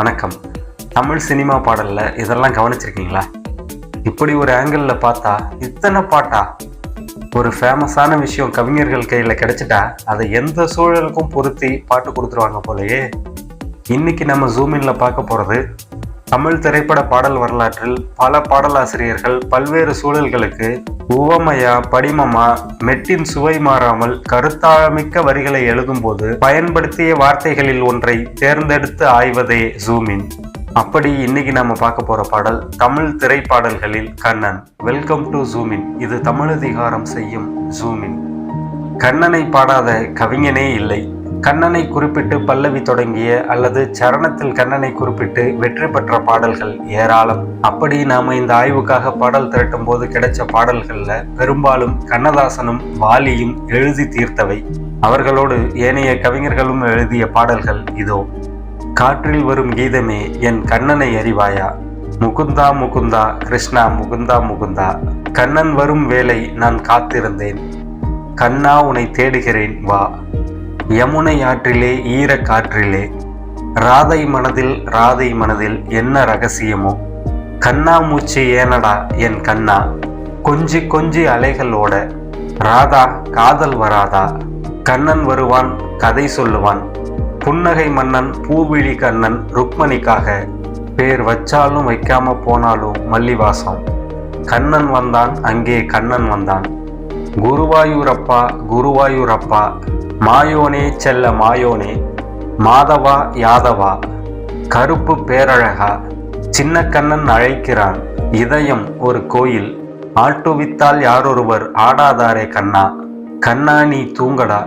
வணக்கம். தமிழ் சினிமா பாடலில் இதெல்லாம் கவனிச்சிருக்கீங்களா? இப்படி ஒரு ஆங்கிளில் பார்த்தா இத்தனை பாட்டா? ஒரு ஃபேமஸான விஷயம் கவிஞர்கள் கையில் கிடைச்சிட்டா அதை எந்த சூழலுக்கும் பொருத்தி பாட்டு கொடுத்துருவாங்க போலயே. இன்னைக்கு நம்ம ஜூமின்ல பார்க்க போறது தமிழ் திரைப்பட பாடல் வரலாற்றில் பல பாடலாசிரியர்கள் பல்வேறு சூழல்களுக்கு உவமையா படிமமா மெட்டின் சுவை மாறாமல் கருத்தாழமிக்க வரிகளை எழுதும்போது பயன்படுத்திய வார்த்தைகளில் ஒன்றை தேர்ந்தெடுத்து ஆய்வதே ஜூமின் அப்படி இன்னைக்கு நாம பார்க்க போற பாடல் தமிழ் திரைப்பாடல்களில் கண்ணன். வெல்கம் டு ஜூமின் இது தமிழதிகாரம் செய்யும் ஜூமின் கண்ணனை பாடாத கவிஞனே இல்லை. கண்ணனை குறிப்பிட்டு பல்லவி தொடங்கிய அல்லது சரணத்தில் கண்ணனை குறிப்பிட்டு வெற்றி பெற்ற பாடல்கள் ஏராளம். அப்படி நாம இந்த ஆய்வுக்காக பாடல் திரட்டும் போது கிடைச்ச பாடல்கள்ல பெரும்பாலும் கண்ணதாசனும் வாலியும் எழுதி தீர்த்தவை. அவர்களோடு ஏனைய கவிஞர்களும் எழுதிய பாடல்கள் இதோ. காற்றில் வரும் கீதமே என் கண்ணனை அறிவாயா? முகுந்தா முகுந்தா கிருஷ்ணா முகுந்தா முகுந்தா. கண்ணன் வரும் வேளை நான் காத்திருந்தேன். கண்ணா உன்னை தேடுகிறேன் வா. யமுனை ஆற்றிலே ஈர காற்றிலே ராதை மனதில் ராதை மனதில் என்ன ரகசியமோ? கண்ணா மூச்சு ஏனடா என் கண்ணா? கொஞ்சி கொஞ்சி அலைகளோட ராதா காதல் வராதா? கண்ணன் வருவான் கதை சொல்லுவான். புன்னகை மன்னன் பூவிழி கண்ணன் ருக்மணிக்காக பேர் வச்சாலும் வைக்காம போனாலும் மல்லிவாசம். கண்ணன் வந்தான் அங்கே கண்ணன் வந்தான். குருவாயூரப்பா குருவாயூரப்பா மாயோனே செல்ல மாயோனே மாதவா யாதவா கருப்பு பேரழகா சின்ன கண்ணன் அழைக்கிறான். இதயம் ஒரு கோயில் ஆட்டுவித்தால் யாரொருவர் ஆடாதாரே கண்ணா கண்ணா நீ தூங்கடா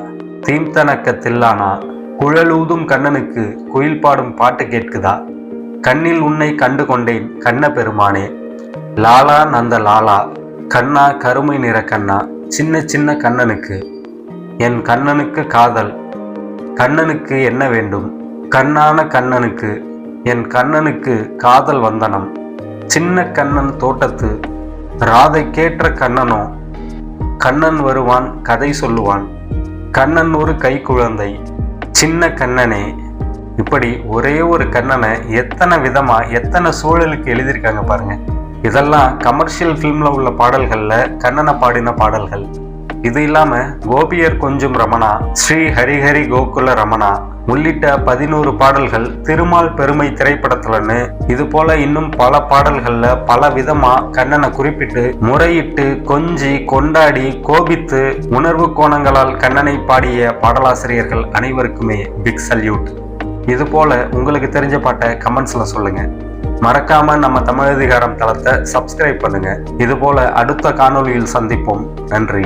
தீம்தனக்க தில்லானா குழலூதும் கண்ணனுக்கு குயில் பாடும் பாட்டு கேட்குதா? கண்ணில் உன்னை கண்டு கொண்டேன் கண்ண பெருமானே. லாலா நந்த லாலா கண்ணா கருமை நிற கண்ணா சின்ன சின்ன கண்ணனுக்கு. என் கண்ணனுக்கு காதல். கண்ணனுக்கு என்ன வேண்டும்? கண்ணான கண்ணனுக்கு என் கண்ணனுக்கு காதல் வந்தனம். சின்ன கண்ணன் தோட்டத்து ராதை கேற்ற கண்ணனோ? கண்ணன் வருவான் கதை சொல்லுவான். கண்ணன் ஒரு கை குழந்தை சின்ன கண்ணனே. இப்படி ஒரே ஒரு கண்ணனை எத்தனை விதமா எத்தனை சூழலுக்கு எழுதியிருக்காங்க பாருங்க. இதெல்லாம் கமர்ஷியல் ஃபிலிம்ல உள்ள பாடல்களில் கண்ணனை பாடின பாடல்கள். இது இல்லாம கோபியர் கொஞ்சம் ரமணா ஸ்ரீ ஹரிஹரி கோகுல ரமணா உள்ளிட்ட பதினோரு பாடல்கள் திருமால் பெருமை திரைப்படத்துலன்னு இது போல இன்னும் பல பாடல்கள்ல பல விதமா கண்ணனை குறிப்பிட்டு முறையிட்டு கொஞ்சி கொண்டாடி கோபித்து உணர்வு கோணங்களால் கண்ணனை பாடிய பாடலாசிரியர்கள் அனைவருக்குமே பிக் சல்யூட் இது போல உங்களுக்கு தெரிஞ்ச பாட்டை கமெண்ட்ஸ்ல சொல்லுங்க. மறக்காம நம்ம தமிழதிகாரம் தளத்தை சப்ஸ்கிரைப் பண்ணுங்க. இது போல அடுத்த காணொளியில் சந்திப்போம். நன்றி.